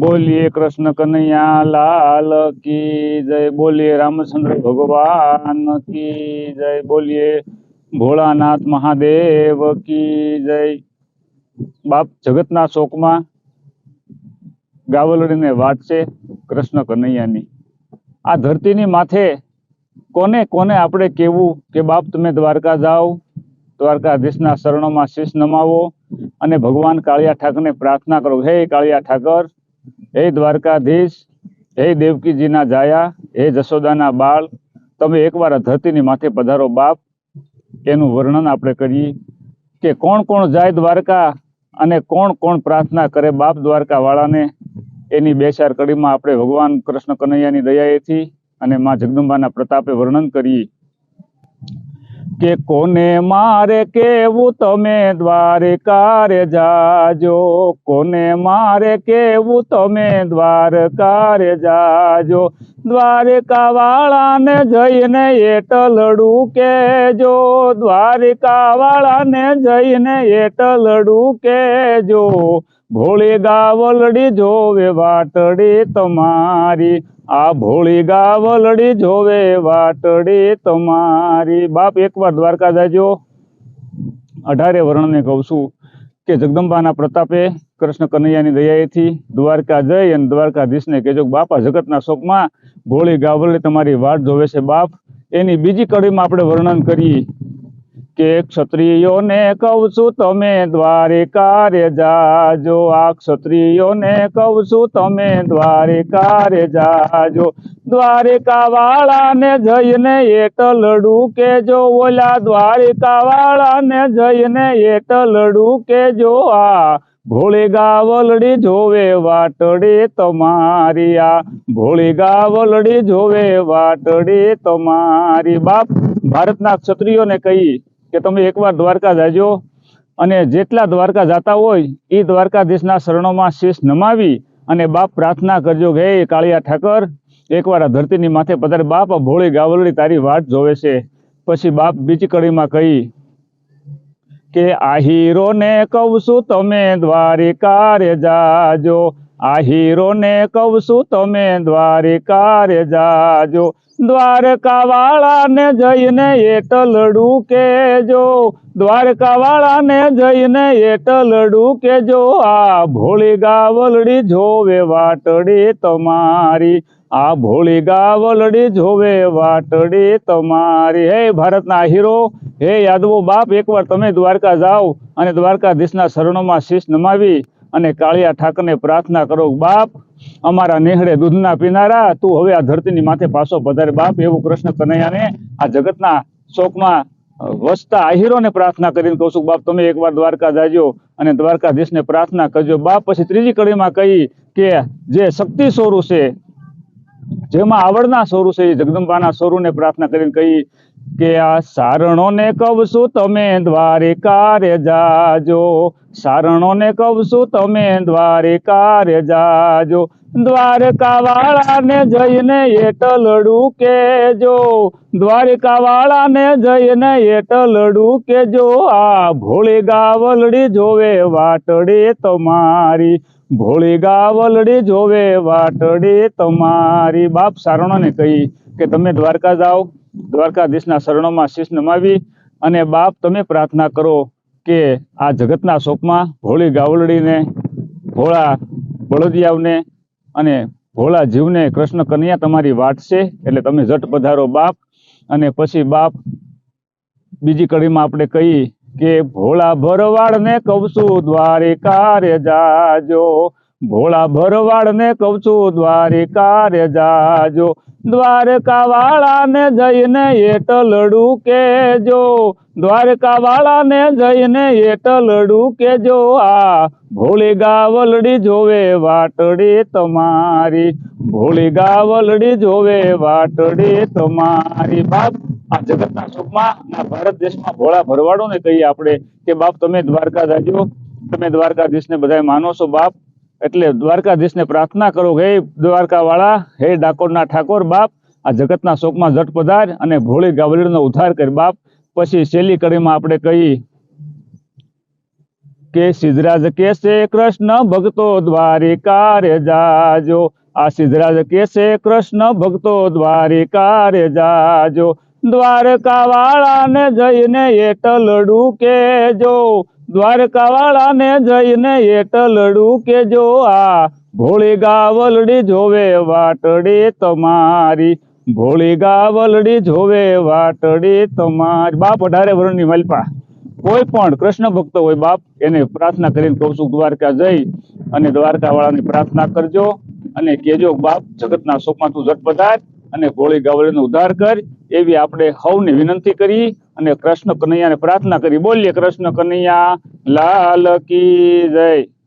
બોલીએ કૃષ્ણ કનૈયા લાલ કી જય, બોલીએ રામચંદ્ર ભગવાન કી જય, બોલીએ ભોળાનાથ મહાદેવ કી જય. બાપ જગતના શોકમાં ગાવલડીને છે કૃષ્ણ કનૈયાની. આ ધરતીની માથે કોને કોને આપણે કેવું કે બાપ તમે દ્વારકા જાઓ, દ્વારકાધીશના શરણોમાં શીશ નમાવો અને ભગવાન કાળિયા ઠાકરને પ્રાર્થના કરો, હે કાળિયા ઠાકર હે દ્વારકાધીશ, હે દેવકીજીના જાયા, હે જશોદાના બાળ, તમે એકવાર ધરતીની માથે પધારો બાપ. એનું વર્ણન આપણે કરીએ કે કોણ કોણ જાય દ્વારકા અને કોણ કોણ પ્રાર્થના કરે બાપ દ્વારકા વાળાને એની બે ચાર કડીમાં આપણે ભગવાન કૃષ્ણ કનૈયાની દયાએથી અને માં જગદંબાના પ્રતાપે વર્ણન કરીએ. કે કોને મારે કેવું? તમે દ્વારકારે જાજો. કોને મારે કેવું? તમે દ્વારકારે જાજો. દ્વારકા વાળાને જઈને એટલડું કેજો. દ્વારકા વાળાને જઈને એટલડું કેજો. ભોળી ગાવલડી જોવે વાટડી તમારી. આ ભોળી ગાવલડી જોવે વાટડી તમારી. બાપ, એકવાર દ્વારકા જાજો. અઢારે વર્ણને કહું છું કે જગદંબાના પ્રતાપે કૃષ્ણ કનૈયાની દયાએથી દ્વારકા જઈ અને દ્વારકાધીશને કહેજો બાપા, જગતના શોકમાં ભોળી ગાવલડી તમારી વાટ જોવે છે બાપ. એની બીજી કડીમાં આપણે વર્ણન કરીએ. કે ક્ષત્રિયોને કહું છું, તમે દ્વારિકા રે જાજો. આ ક્ષત્રિયોને કહું છું, તમે દ્વારિકા રે જાજો. દ્વારિકા વાળાને જઈને એટલડું કેજો ઓલા દ્વારિકા વાળાને જઈને એટલડું કેજો આ ભોળી ગાવલડી જોવે વાટડી તમારી. આ ભોળી ગાવલડી જોવે વાટડી તમારી. બાપ, ભારતના ક્ષત્રિયોને કહી કે તમે એકવાર દ્વારકા જાજો અને જેટલા દ્વારકા જાતા હોય એ દ્વારકાધીશના શરણોમાં શીશ નમાવી અને બાપ પ્રાર્થના કરજો કે, હે કાળિયા ઠાકર, એકવાર આ ધરતીની માથે પધારે. બાપ ભોળી ગાવલડી તારી વાટ જોવે છે. પછી બાપ બીજી કડીમાં કહી, કે આ હીરોને કહું છું, તમે દ્વારિકા રે જાજો. આ હીરોને કહું તમે દ્વારિકા જાજો. દ્વારકા વાળાને જઈને એટલડું કેજો દ્વારકા વાળાને જઈને એટલડું કેજો આ ભોળી ગાવલડી જોવે વાટડી તમારી. આ ભોળી ગાવલડી જોવે વાટડી તમારી. હે ભારતના હીરો, હે યાદવો બાપ, એકવાર તમે દ્વારકા જાઓ અને દ્વારકાધીશના શરણોમાં શીશ નમાવી. અને કાળિયા ઠાકરને પ્રાર્થના કરો, બાપ, અમારા નેહડે દૂધના પીનારા, તું હવે આ ધરતીની માથે પાછો પધારે. બાપ, એવું કૃષ્ણ કનૈયાને આ જગતના શોકમાં વસતા આહીરોને પ્રાર્થના કરીને કહું છું, બાપ, તમે એકવાર દ્વારકા જાજો અને દ્વારકાધીશને પ્રાર્થના કરજો. બાપ, પછી ત્રીજી કડીમાં કહી કે જે શક્તિ સ્વરૂપ છે, જેમાં આવડના સ્વરૂપ છે, એ જગદંબાના સ્વરૂપને પ્રાર્થના કરીને કહી કે આ સારણોને કહું તમે દ્વારિકા રે જાજો. સારણોને કહું તમે દ્વારિકા જાજો. દ્વારકા વાળાને જઈને એટલડું કેજો. દ્વારકા વાળાને જઈને એટલડું કેજો. આ ભોળી ગાવલડી જોવે વાટડી તમારી. ભોળી ગાવલડી જોવે વાટડી તમારી. બાપ સારણોને કહી કે તમે દ્વારકા જાઓ. દ્વારકાધીશના શરણોમાં શીશ નમાવી અને બાપ, તમે પ્રાર્થના કરો કે આ જગતના શોકમાં ભોળી ગાવલડીને ભોળા બળદિયાવને અને ભોળા જીવને કૃષ્ણ કન્યા તમારી વાટ છે, એટલે તમે ઝટ પધારો બાપ. અને પછી બાપ, બીજી કડીમાં આપણે કહી કે ભોળા ભરવાડ ને કહું છું દ્વારિકા રે જાજો. ભોળા ભરવાડ ને કઉ છું દ્વારિકા રે જાજો. દ્વારકા વાળાને જઈને એટલડું કેજો. દ્વારકા વાળાને જઈને એટલડું કેજો. આ ભોળી ગાવલડી જોવે વાટડી તમારી. ભોળી ગાવલડી જોવે વાટડી તમારી. બાપ, આ જગતના સુખમાં ભારત દેશમાં ભોળા ભરવાડો ને કહીએ આપણે કે, બાપ, તમે દ્વારકા જાજો તમે દ્વારકાધીશને બધાય માનો છો, બાપ. એટલે દ્વારકાધીશને પ્રાર્થના કરો, હે દ્વારકાવાળા, હે ડાકોરના ઠાકોર બાપ, આ જગતના શોકમાં જટ પધાર અને ભોળી ગાવડીનો ઉદ્ધાર કર બાપ. પછી છેલ્લી કડીમાં આપણે કહી કે, સિદ્ધરાજ કેસે કૃષ્ણ ભક્તો દ્વારિકા રે જાજો. આ સિદ્ધરાજ કેસે કૃષ્ણ ભક્તો દ્વારિકા રે જાજો. દ્વારકા વાળાને જઈને એટલડું કેજો. દ્વારકા વાળાને જઈને એટલડું કેજો આ ભોળી ગાવલડી જોવે વાટડી તમારી. ભોળી ગાવલડી જોવે વાટડી તમારી. બાપ અઢારે વર્ષની મલપા. કોઈ પણ કૃષ્ણ ભક્ત હોય બાપ એને પ્રાર્થના કરીને કહું છું, દ્વારકા જઈ અને દ્વારકા વાળાની પ્રાર્થના કરજો અને કેજો બાપ, જગતના શોકમાં તું ઝટ અને ભોળી ગાવળીનો ઉદ્ધાર કર. એવી આપણે સૌને વિનંતી કરી. અને કૃષ્ણ કનૈયાને પ્રાર્થના કરી. બોલીએ કૃષ્ણ કનૈયા લાલ કી જય.